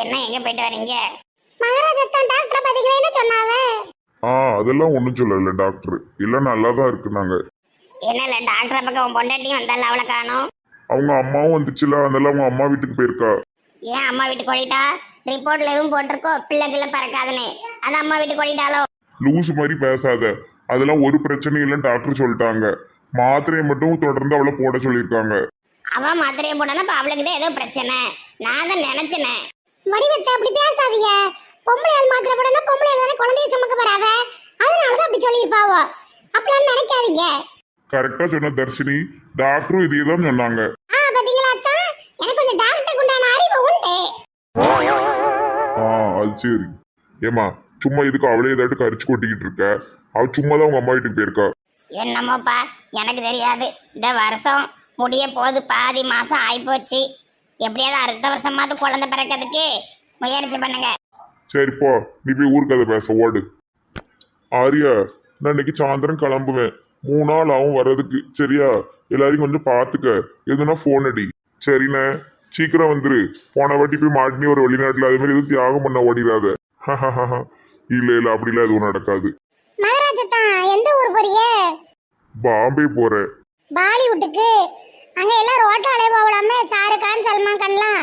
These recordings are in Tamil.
என்ன எங்க போயிட்டு வரீங்க? மகராஜத்தான் டாக்டர் பாத்தீங்களா என்ன சொன்னாவ ஆ அதெல்லாம் ஒன்றும் சொல்லல டாக்டர் எல்லாம் நல்லா தான் இருக்குனாங்க. என்ன இல்ல டாக்டர் பக்கம் உன் பொண்டாட்டியும் வந்தால அவளை காணும். அவங்க அம்மாவும் வந்துச்சுல அதெல்லாம் அவங்க அம்மா வீட்டுக்கு போயிருக்கா. ஏன் அம்மா வீட்டுக்கு ஓடிட்டா? ரிப்போர்ட்ல எதுவும் போட்டிருக்கோ? பிள்ளை கிள்ள பறக்காதுன்னு. அது அம்மா வீட்டுக்கு ஓடிட்டாலோ லூஸ் மாதிரி பேசாத. அதெல்லாம் ஒரு பிரச்சனையும் இல்லைன்னு டாக்டர் சொல்லிட்டாங்க. மாத்திரையை மட்டும் தொடர்ந்து அவளை போட சொல்லியிருக்காங்க. அவ மாத்திரையை போட்டானா இப்ப அவளுக்கு தான் ஏதோ பிரச்சனை. நான் தான் நினைச்சனே. வடிவத்தை அப்படி பேசாதீங்க. பொம்பளை ஆள் மாத்திரை போடனா பொம்பளை தானே குழந்தைய சுமக்க போறாவ? அதனாலதான் அப்படி சொல்லியிருப்பாவோ அப்படிலாம் நினைக்காதீங்க. கரெக்டாக சொன்ன தர்ஷினி. டாக்டரும் இதே தான் சொன்னாங்க. ஆ பாத்தீங்களா அத்தான் எனக்கு கொஞ்சம் டாக்டருக்கு உண்டான அறிவு உண்டு. ஆ அது சரி. ஏமா சும்மா இதுக்கு அவளே ஏதாட்டு கரிச்சு கொட்டிக்கிட்டு இருக்க? அவ சும்மா தான் உங்க அம்மா வீட்டுக்கு போயிருக்கா. என்னமோப்பா எனக்கு தெரியாது. இந்த வருஷம் முடிய போது பாதி மாசம் ஆயிப்போச்சு. எப்படியாவது அடுத்த வருஷமாவது குழந்தை பிறக்கிறதுக்கு முயற்சி பண்ணுங்க. சரி போ நீ போய் ஊருக்கு அதை பேச ஓடு. ஆரியா நான் இன்னைக்கு சாயந்தரம் கிளம்புவேன். மூணு நாள் ஆகும் வர்றதுக்கு. சரியா? எல்லாரையும் கொஞ்சம் பார்த்துக்க. எதுனா ஃபோன் அடி. சரிண்ணே. சீக்கிரம் வந்துரு. போன வாட்டி போய் மாட்டினி ஒரு வெளிநாட்டில் அதே மாதிரி எதுவும் தியாகம் பண்ண ஓடிடாத. இல்லை இல்லை அப்படிலாம் எதுவும் நடக்காது. மகராஜத்தான் எந்த ஊர் போறியே பாம்பே போகிறேன் பாலிவுட்டுக்கு. அங்க எல்லாம் ரோட்ல அலைய போகலாமே ஷாருக் கான் சல்மான் கான்லாம்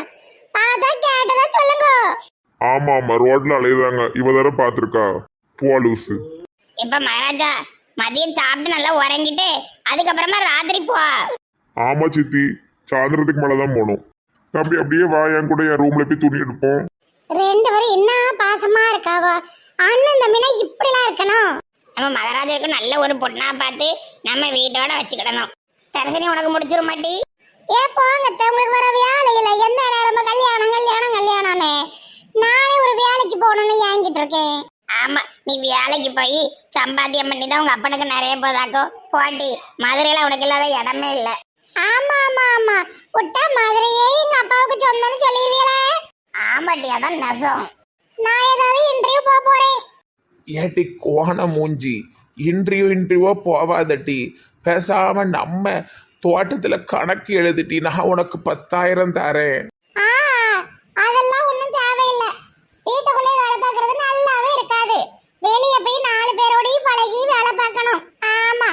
பார்த்தா கேட்டதா சொல்லுங்க. ஆமாம் ஆமாம் ரோட்டில் அலையுதாங்க இவ தர பார்த்துருக்கா. போ லூசு. இப்ப மகாராஜா மதியம் சாப்பிட்டு நல்லா உறங்கிட்டு அதுக்கப்புறமா ராத்திரி போ. ஆமா சித்தி. சாயந்தரத்துக்கு மேலே தான் போகணும். தம்பி அப்படியே வா என் கூட என் ரூம்ல போய் துணி எடுப்போம். ரெண்டு பேரும் என்ன பாசமா இருக்காவோ? அண்ணன் தம்பினா இப்படிலாம் இருக்கணும். நம்ம மகாராஜருக்கு நல்ல ஒரு பொண்ணா பார்த்து நம்ம வீட்டோட வச்சுக்கிடணும். தரிசனி உனக்கு முடிச்சிட மாட்டி. ஏ போங்க அத்தை, உங்களுக்கு வர வேலை இல்லை எந்த நேரமும் கல்யாணம் கல்யாணம் கல்யாணம்னு. நானே ஒரு வேலைக்கு போகணும்னு ஏங்கிட்டு இருக்கேன். ஆமா நீ வேலைக்கு போய் சம்பாத்தியம் பண்ணி தான் உங்க அப்பனுக்கு நிறைய போதாக்கும் போட்டி. மதுரையில உனக்கு இல்லாத இடமே இல்லை. ஆமா ஆமா ஆமா. விட்டா மதுரையே எங்க அப்பாவுக்கு சொந்தம்னு சொல்லிடுவீங்களே ஆமாட்டி அதான் நெசம். நான் ஏதாவது இன்டர்வியூ போக போறேன். ஏட்டி கோண மூஞ்சி. இன்டர்வியூ இன்டர்வியூவோ போவாதட்டி பேசாம நம்ம தோட்டத்துல கணக்கு எழுதிட்டி நான் உனக்கு பத்தாயிரம் தரேன். அதெல்லாம் ஒண்ணும் தேவையில்லை. வீட்டுக்குள்ளே வேலை பார்க்கறது நல்லாவே இருக்காது. வெளியே போய் நாலு பேரோடையும் பழகி வேலை பார்க்கணும். ஆமா.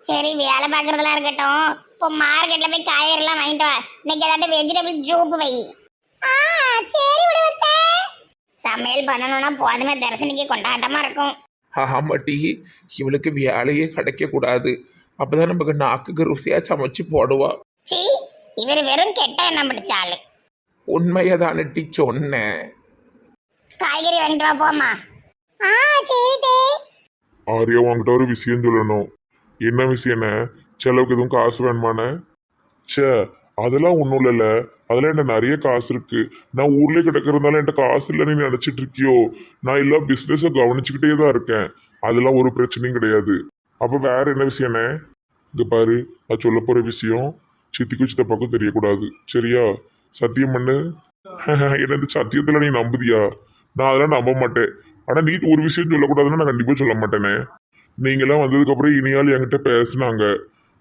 சரி வேலை பார்க்கறதெல்லாம் இருக்கட்டும். இப்போ மார்க்கெட்டில் போய் காய்கறிலாம் வாங்கிட்டு வா. இன்னைக்கு ஏதாவது வெஜிடபிள் ஜூப் வை. ஆ சரி விடுவத்தே. சமையல் பண்ணணும்னா போதுமே. தரிசனிக்கு கொண்டாட்டமா இருக்கும். ஆமாட்டி இவளுக்கு வேலையே கிடைக்க கூடாது அப்பதான் நமக்கு நாக்குக்கு ருசியா சமைச்சு போடுவா. சீ இவர் வெறும் கெட்ட எண்ணம் பிடிச்சாலு உண்மையதானட்டி சொன்னேன் காய்கறி வாங்கிட்டு வா போமா ஆ சரி தே. ஆரியா உங்ககிட்ட ஒரு விஷயம் சொல்லணும். என்ன விஷயம்னே? செலவுக்கு எதுவும் காசு வேணுமானே ச்சே அதெல்லாம் ஒன்றும் இல்லைல்ல. அதெல்லாம் என்கிட்ட நிறைய காசு இருக்கு. நான் ஊர்லேயே கிடக்கிறதுனால என்கிட்ட காசு இல்லைன்னு நீ நினைச்சிட்டு இருக்கியோ? நான் எல்லா பிஸ்னஸை கவனிச்சுக்கிட்டே தான் இருக்கேன். அதெல்லாம் ஒரு பிரச்சனையும் கிடையாது. அப்போ வேற என்ன விஷயம்னே இங்கே பாரு நான் சொல்ல போகிற விஷயம் சித்திக்கும் சித்தப்பாக்கும் தெரியக்கூடாது. சரியா? சத்தியம் பண்ணு. எனது சத்தியத்தில் நீ நம்புதியா? நான் அதெல்லாம் நம்ப மாட்டேன். ஆனால் நீ ஒரு விஷயம் சொல்லக்கூடாதுன்னு நான் கண்டிப்பாக சொல்ல மாட்டேனே. நீங்களாம் வந்ததுக்கப்புறம் இனியால் என்கிட்ட பேசுனாங்க.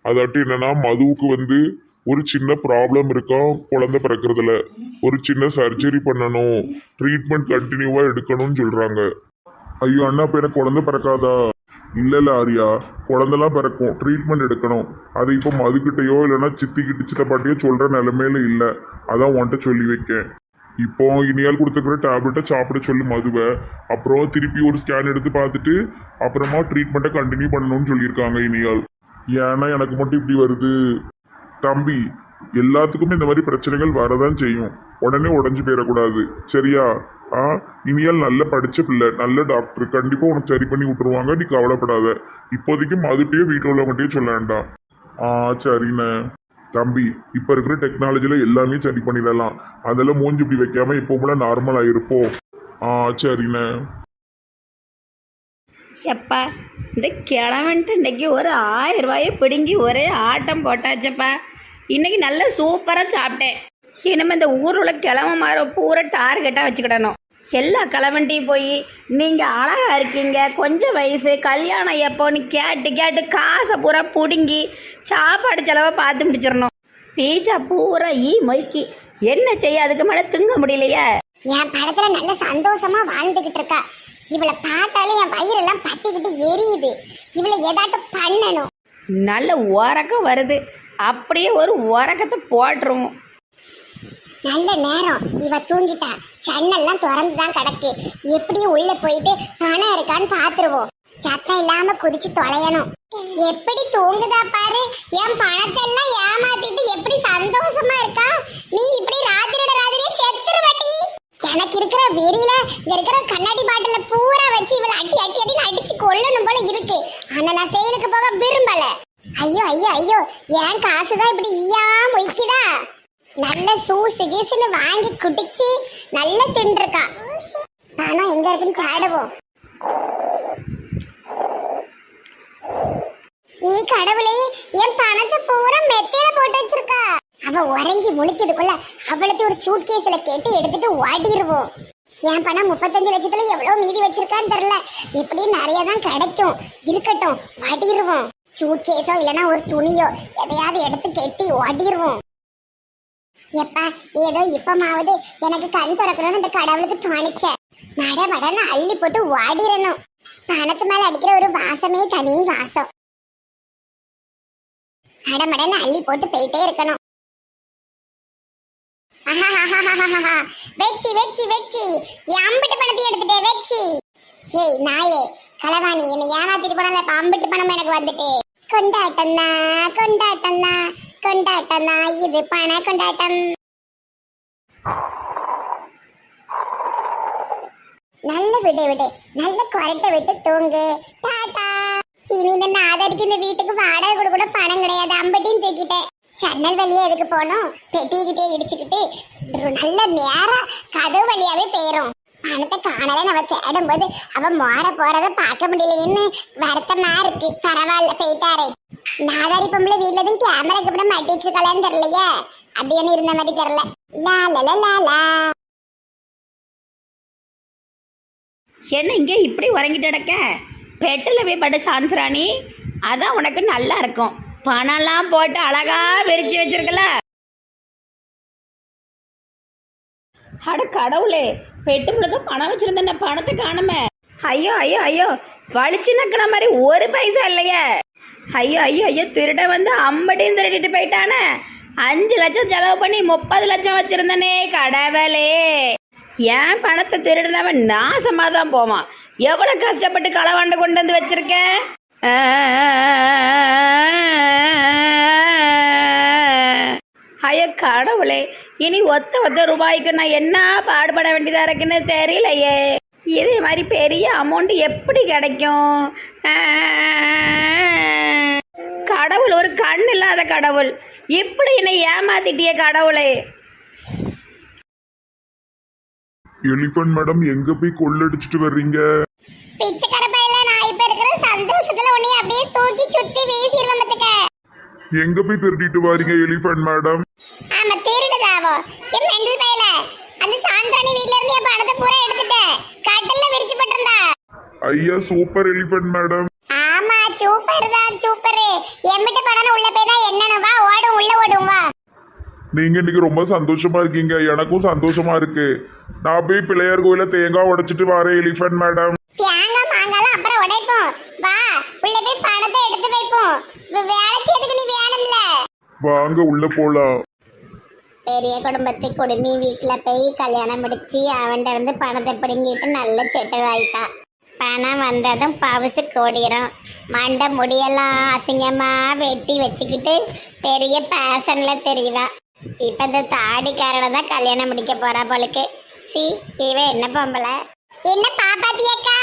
அதாட்டி என்னன்னா மதுவுக்கு வந்து ஒரு சின்ன ப்ராப்ளம் இருக்கா? குழந்தை பிறக்கிறதுல. ஒரு சின்ன சர்ஜரி பண்ணணும். ட்ரீட்மெண்ட் கண்டினியூவா எடுக்கணும்னு சொல்றாங்க. ஐயோ அண்ணா இப்போ எனக்கு குழந்தை பிறக்காதா? இல்லை இல்லை ஆரியா. குழந்தைலாம் பிறக்கும். ட்ரீட்மெண்ட் எடுக்கணும். அது இப்போ மதுக்கிட்டையோ இல்லைன்னா சித்திக்கிட்டு சித்தப்பாட்டியோ சொல்கிற நிலைமையில இல்லை. அதான் உன்கிட்ட சொல்லி வைக்கேன். இப்போ இனியால் கொடுத்துக்கிற டேப்லெட்டை சாப்பிட சொல்லு மதுவை. அப்புறம் திருப்பி ஒரு ஸ்கேன் எடுத்து பார்த்துட்டு அப்புறமா ட்ரீட்மெண்ட்டை கண்டினியூ பண்ணணும்னு சொல்லியிருக்காங்க இனியால். ஏன்னா எனக்கு மட்டும் இப்படி வருது. தம்பி எல்லாத்துக்குமே இந்த மாதிரி பிரச்சனைகள் வரதான் செய்யும். உடனே உடஞ்சு போயிடக்கூடாது. சரியா? ஆ இனியால் நல்ல படித்த பிள்ளை நல்ல டாக்டர் கண்டிப்பாக உனக்கு சரி பண்ணி விட்டுருவாங்க. நீ கவலைப்படாத. இப்போதைக்கு மதுட்டையோ வீட்டில் உள்ளவங்ககிட்டயோ சொல்ல வேண்டாம். ஆ சரிண்ணே. தம்பி இப்போ இருக்கிற டெக்னாலஜியில் எல்லாமே சரி பண்ணிடலாம். அதெல்லாம் மூஞ்சி இப்படி வைக்காமல் எப்போ போல நார்மல் ஆயிருப்போம் ஆ சரிண்ணே. எப்பா இந்த கிழவன்ட்டு இன்றைக்கி ஒரு ஆயிரம் ரூபாயை பிடுங்கி ஒரே ஆட்டம் போட்டாச்சப்பா. இன்றைக்கி நல்லா சூப்பராக சாப்பிட்டேன். இனிமேல் இந்த ஊரில் உள்ள கிழமை மாற பூரா டார்கெட்டாக வச்சுக்கிடணும். எல்லா கிழவன்ட்டையும் போய் நீங்கள் அழகா இருக்கீங்க கொஞ்சம் வயசு கல்யாணம் எப்போன்னு கேட்டு கேட்டு காசை பூரா பிடுங்கி சாப்பாடு செலவை பார்த்து முடிச்சிடணும். பீச்சா பூரா ஈ மொய்க்கி என்ன செய்ய அதுக்கு மேலே திங்க முடியலையே? என் படத்தில் நல்ல சந்தோஷமாக வாழ்ந்துக்கிட்டு இருக்கா. இவளை பார்த்தாலே என் வயிறெல்லாம் பத்திக்கிட்டு எரியுது. இவளை ஏதாட்டும் பண்ணணும். நல்ல உறக்கம் வருது. அப்படியே ஒரு உறக்கத்தை போட்டுருவோம். நல்ல நேரம். இவ தூங்கிட்டா. ஜன்னல்லாம் திறந்து தான் கிடக்கு. எப்படியும் உள்ள போயிட்டு பணம் இருக்கான்னு பாத்துருவோம் சத்தம் இல்லாம குதிச்சு தொலையணும். எப்படி தூங்குதா பாரு. என் பணத்தை எல்லாம் ஏமாத்திட்டு எப்படி சந்தோஷமா இருக்கா? நீ இப்படி ராத்திரியோட ராத்திரியே எனக்கு இருக்கிற வெறியில இங்க இருக்கிற கண்ணாடி பாட்டில பூரா வச்சு இவளை அட்டி அடி அடி அடிச்சு கொல்லணும் போல இருக்கு. ஆனா நான் செயலுக்கு போக விரும்பல. ஐயோ ஐயோ ஐயோ என் காசுதான் இப்படி ஈயா மொய்க்குதா நல்ல சூசு கீசுன்னு வாங்கி குடிச்சு நல்லா தின்றுருக்கான் பணம் எங்க இருக்குன்னு தேடுவோம். ஏ கடவுளே என் பணத்தை பூரா மெத்தையில போட்டு வச்சிருக்கா. அவ உறங்கி முழிக்கிறதுக்குள்ள அவளுக்கு ஒரு சூட் கேஸ்ல கேட்டு எடுத்துட்டு ஓடிடுவோம் என் பணம் முப்பத்தஞ்சு லட்சத்துல எவ்வளவு மீதி வச்சிருக்கான்னு தெரியல. இப்படி நிறைய தான் கிடைக்கும். இருக்கட்டும் ஓடிடுவோம் சூட் கேஸோ இல்லைன்னா ஒரு துணியோ எதையாவது எடுத்து கெட்டி ஓடிடுவோம் எப்பா ஏதோ இப்பமாவது எனக்கு கண் திறக்கணும்னு இந்த கடவுளுக்கு தோணுச்ச. மட மடன்னு அள்ளி போட்டு ஓடிடணும் பணத்து மேல அடிக்கிற ஒரு வாசமே தனி வாசம். மட மடன்னு அள்ளி போட்டு போயிட்டே இருக்கணும். வெச்சி வெச்சி வெச்சி. என் அம்பிட்டு பணத்தை எடுத்துட்டே வெச்சி. ஏய் நாயே களவாணி என்னை ஏமாத்திட்டு போனால இப்ப அம்பிட்டு பணம் எனக்கு வந்துட்டு. கொண்டாட்டம் தான் கொண்டாட்டம் தான் கொண்டாட்டம் தான் இது பண கொண்டாட்டம். நல்ல விடு விடு. நல்ல குரட்டை விட்டு தூங்கு. டாடா இனி இந்த நாதாரிக்கு இந்த வீட்டுக்கு வாடகை கூட கூட பணம் கிடையாது. அம்பட்டின்னு தூக்கிட்டேன். ஜன்னல் வழியா எதுக்கு போனோம்? பெட்டிக்கிட்டே இடிச்சுக்கிட்டு நல்ல நேரம் கதவு வழியாவே போயிரும். பணத்தை காணல நம்ம தேடும்போது அவ மாற போறத பார்க்க முடியலைன்னு வருத்தமா இருக்கு. பரவாயில்ல போயிட்டாரே. நாதாரி பொம்பளை வீட்ல எதுவும் கேமரா கூட மாட்டி வச்சிருக்கலான்னு தெரியலையே. அப்படின்னு இருந்த மாதிரி தெரியல. லா லா லா லா லா. என்ன இங்கே இப்படி உறங்கிட்டு கிடக்க? பெட்டில் போய் பட்டு சான்ஸ் ராணி அதான் உனக்கு நல்லா இருக்கும். பணம்லாம் போட்டு அழகா விரிச்சு வச்சிருக்கல. அட கடவுளே பெட்டு முழுக்க பணம் வச்சிருந்தேன் பணத்தை காணும. ஐயோ ஐயோ ஐயோ வலிச்சு நக்கிற மாதிரி ஒரு பைசா இல்லையே. ஐயோ ஐயோ ஐயோ திருட வந்து அம்படியும் திருடிட்டு போயிட்டானே. அஞ்சு லட்சம் செலவு பண்ணி முப்பது லட்சம் வச்சிருந்தனே கடவுளே. ஏன் பணத்தை திருடினவன் நாசமாக தான் போவான். எவ்வளோ கஷ்டப்பட்டு களவாண்டு கொண்டு வந்து வச்சிருக்கேன்? ஐயோ கடவுளே இனி ஒத்த ஒத்த ரூபாய்க்கு நான் என்ன பாடுபட வேண்டியதா இருக்குன்னு தெரியலையே. இதே மாதிரி பெரிய அமௌண்ட் எப்படி கிடைக்கும்? கடவுள் ஒரு கண் இல்லாத கடவுள். இப்படி என்னை ஏமாத்திட்டிய கடவுளே. எலிஃபண்ட் மேடம் எங்க போய் கொள்ளடிச்சிட்டு வர்றீங்க? பிச்சைக்கார பையில நான் இப்ப இருக்கிற சந்தோஷத்துல உன்னை அப்படியே தூக்கி சுத்தி வீசிடுவேன் பத்துக்க எங்க போய் திருடிட்டு வாரீங்க எலிஃபண்ட் மேடம் ஆமா திருடுதாவோ என் மெண்டல் பையில. அந்த சாந்தானி வீட்ல இருந்து என் பணத்தை பூரா எடுத்துட்டேன் கட்டல்ல விரிச்சு போட்டிருந்தா. ஐயா சூப்பர் எலிஃபண்ட் மேடம் ஆமா சூப்பர் தான் சூப்பர் எம்பிட்டு பணம் உள்ள போய் தான் என்னன்னு வா ஓடும் உள்ள ஓடும் வா. நீங்க இன்னைக்கு ரொம்ப சந்தோஷமா இருக்கீங்க. எனக்கும் சந்தோஷமா இருக்கு. நான் போய் பிள்ளையார் கோயில தேங்காய் உடைச்சிட்டு வரேன் எலிஃபண்ட் மேடம் தேங்காய் மாங்காலாம் அப்புறம் உடைப்போம். வா உள்ள போய் பணத்தை எடுத்து வைப்போம். வேலை செய்யறதுக்கு நீ வேணும்ல. வாங்க உள்ள போலாம். பெரிய குடும்பத்து குடுமி வீட்டில் போய் கல்யாணம் முடிச்சு அவன்கிட்ட இருந்து பணத்தை பிடுங்கிட்டு நல்ல செட்டில் ஆயிட்டா. பணம் வந்ததும் பவுசு கோடிரும். மண்டை முடியெல்லாம் அசிங்கமாக வெட்டி வச்சுக்கிட்டு பெரிய பேஷனில் தெரியுதா. இப்போ இந்த தாடிக்காரனை தான் கல்யாணம் முடிக்க போறா போலுக்கு. சி இவ என்ன பொம்பளை? என்ன பாப்பாத்தியக்கா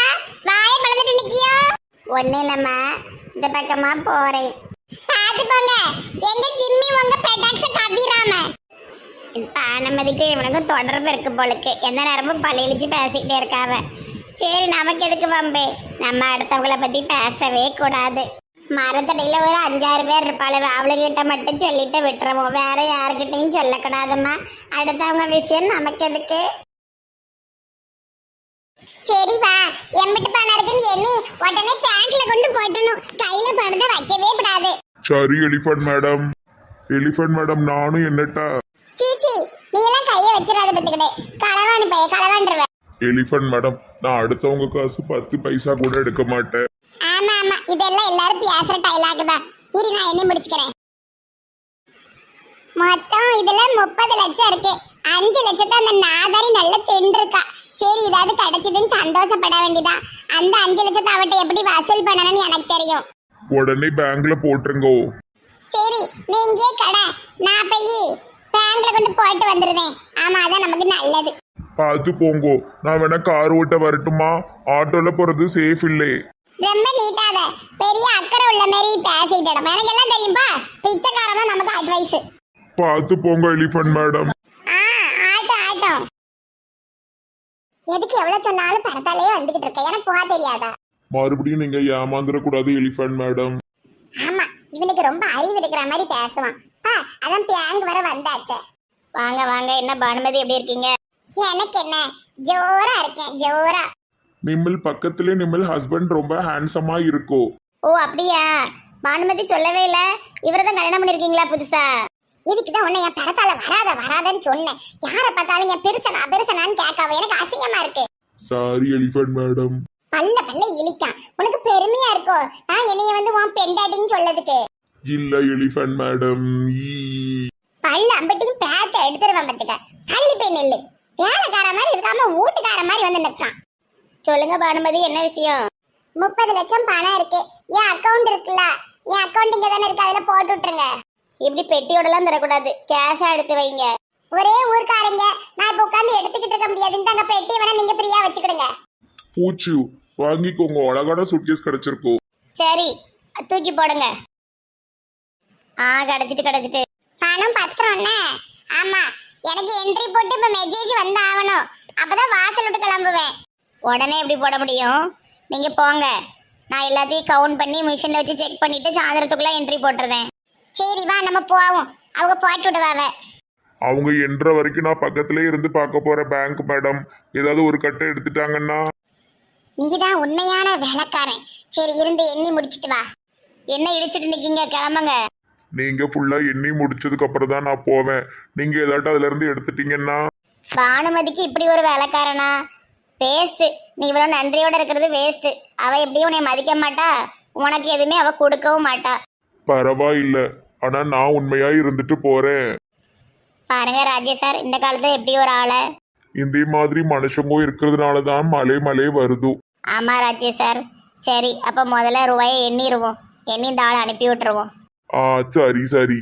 வாய பழந்துட்டு நிக்கியோ? ஒண்ணு இல்லம்மா. இந்த பக்கமா போறேன். பாத்து போங்க. எங்க ஜிம்மி உங்க பெட்டாக்ஸ கவிராம பானமதிக்கு இவனுக்கும் தொடர்பு இருக்கு போலுக்கு. எந்த நேரமும் பழையிலிச்சு பேசிக்கிட்டே இருக்காவ. சரி நமக்கு எதுக்கு வம்பு? நம்ம அடுத்தவங்கள பத்தி பேசவே கூடாது. மரத்தடியில ஒரு அஞ்சாறு பேர் இருப்பாளுவ அவளுகிட்ட மட்டும் சொல்லிட்டு விட்டுருவோம். வேற யாருக்கிட்டையும் சொல்லக்கூடாதும்மா. அடுத்தவங்க விஷயம் நமக்கு எதுக்கு? சரி வா. எம்பிட்டு பணம் இருக்குன்னு எண்ணி உடனே பேங்க்ல கொண்டு போட்டணும். கையில பணத்தை வைக்கவே கூடாது. சரி எலிஃபண்ட் மேடம் எலிஃபண்ட் மேடம் நானும் என்னட்டா? சீச்சி நீ எல்லாம் கைய வச்சிடாத பத்துக்கிட்டே களவாணி பைய களவாண்டுருவ எலிஃபண்ட் மேடம் நான் அடுத்தவங்க காசு பத்து பைசா கூட எடுக்க மாட்டேன். ஆமா ஆமா. இதெல்லாம் எல்லாரும் பேசுற டைலாக் தான். இரு நான் என்ன முடிச்சுக்கிறேன். மொத்தம் இதுல முப்பது லட்சம் இருக்கு. அஞ்சு லட்சத்தை அந்த நாதாரி நல்ல தின்றுருக்கா சரி ஏதாவது கிடைச்சதுன்னு சந்தோஷப்பட வேண்டியதான் அந்த அஞ்சு லட்சத்தை அவட்ட எப்படி வசூல் பண்ணணும்னு எனக்கு தெரியும். உடனே பேங்க்ல போட்டுருங்கோ. சரி நீங்க கடை. நான் போய் பேங்க்ல கொண்டு போயிட்டு வந்துருந்தேன் ஆமா அதான் நமக்கு நல்லது. பார்த்து போங்கோ. நான் வேணா கார் ஓட்ட வரட்டுமா? ஆட்டோல போறது சேஃப் இல்லை. ரொம்ப நீட்டாத. பெரிய அக்கறை உள்ள மாதிரி பேசிட்டு எனக்கு எல்லாம் தெரியும்பா? பிச்சைக்காரமா நமக்கு அட்வைஸ் பார்த்து போங்க எலிஃபண்ட் மேடம் ஆ ஆட்டம் ஆட்டம் எதுக்கு எவ்வளவு சொன்னாலும் பரத்தாலே வந்துகிட்டு இருக்க? எனக்கு போக தெரியாதா? மறுபடியும் நீங்க ஏமாந்துடக்கூடாது எலிஃபண்ட் மேடம் ஆமா இவனுக்கு ரொம்ப அறிவு இருக்கிற மாதிரி பேசுவான். பா அதான் பேங்க் வர வந்தாச்சே. வாங்க வாங்க என்ன பானுமதி எப்படி இருக்கீங்க? எனக்கு என்ன? ஜோரா இருக்கேன் ஜோரா. நிம்மல் பக்கத்திலே நிம்மல் ஹஸ்பண்ட் ரொம்ப ஹேண்ட்ஸமா இருக்கோ? ஓ அப்படியா? பானுமதி சொல்லவே இல்ல. இவரை தான் கல்யாணம் பண்ணிருக்கீங்களா புதுசா? இதுக்குதான் உன்னை என் படத்தால வராத வராதன்னு சொன்னேன். யாரை பார்த்தாலும் என் பெருசனா பெருசனான்னு கேட்காவ எனக்கு அசிங்கமா இருக்கு. சாரி எலிஃபண்ட் மேடம் பல்ல பல்ல இழிக்கான். உனக்கு பெருமையா இருக்கோ? நான் என்னைய வந்து உன் பெண்டாட்டின்னு சொல்லதுக்கு இல்ல எலிஃபண்ட் மேடம் பல்ல அம்பட்டியும் பேத்த எடுத்துருவேன் பத்துக்க தள்ளி போய் நெல்லு. வேலைக்கார மாதிரி இருக்காம வீட்டுக்கார மாதிரி வந்து நிற்கான். சொல்லுங்க பானுமதி என்ன விஷயம்? முப்பது லட்சம் பணம் இருக்கு. என் அக்கவுண்ட் இருக்குல்ல? என் அக்கவுண்ட் இங்க தானே இருக்கு. அதுல போட்டு விட்டுருங்க. இப்படி பெட்டியோடலாம் தரக்கூடாது. கேஷா எடுத்து வைங்க. ஒரே ஊர்க்காரங்க. நான் இப்ப உட்காந்து எடுத்துக்கிட்டு இருக்க முடியாது. இந்த பெட்டி வேணா நீங்க ஃப்ரீயா வச்சுக்கிடுங்க. பூச்சு வாங்கிக்கோங்க. அழகான சுட்கேஸ் கிடைச்சிருக்கோ. சரி தூக்கி போடுங்க. ஆ கிடைச்சிட்டு கிடைச்சிட்டு. பணம் பத்திரம்னே? ஆமா எனக்கு என்ட்ரி போட்டு இப்ப மெசேஜ் வந்து ஆகணும் அப்பதான் வாசல் விட்டு கிளம்புவேன். உடனே எப்படி போட முடியும்? நீங்க போங்க. நான் எல்லாத்தையும் கவுண்ட் பண்ணி மிஷின்ல வச்சு செக் பண்ணிட்டு சாயந்தரத்துக்குள்ள என்ட்ரி போட்டுறேன். சரி வா நம்ம போவோம். அவங்க போட்டு விடுவாவ. அவங்க என்ற வரைக்கும் நான் பக்கத்திலே இருந்து பார்க்க போறேன் பேங்க் மேடம் ஏதாவது ஒரு கட்டை எடுத்துட்டாங்கன்னா? நீதான் உண்மையான வேலைக்காரன். சரி இருந்து எண்ணி முடிச்சிட்டு வா. என்ன இடிச்சிட்டு நிக்கீங்க? கிளம்புங்க. நீங்க ஃபுல்லா எண்ணி முடிச்சதுக்கு அப்புறம் தான் நான் போவேன். நீங்க ஏதாட்டும் அதுல இருந்து எடுத்துட்டீங்கன்னா? பானுமதிக்கு இப்படி ஒரு வேலைக்காரனா? வேஸ்ட் நீ இவ்வளோ நன்றியோட இருக்கிறது வேஸ்ட் அவ எப்படியும் உன்னை மதிக்க மாட்டா. உனக்கு எதுவுமே அவ கொடுக்கவும் மாட்டா. பரவாயில்ல. ஆனா நான் உண்மையா இருந்துட்டு போறேன். பாருங்க ராஜேஷ் சார் இந்த காலத்துல எப்படி ஒரு ஆளை? இந்த மாதிரி மனுஷங்க இருக்கிறதுனால தான் மழை மழை வருது. ஆமா ராஜேஷ் சார். சரி அப்ப முதல்ல ரூபாயை எண்ணிடுவோம் எண்ணி இந்த ஆளை அனுப்பி விட்டுருவோம். ஆ சரி சரி.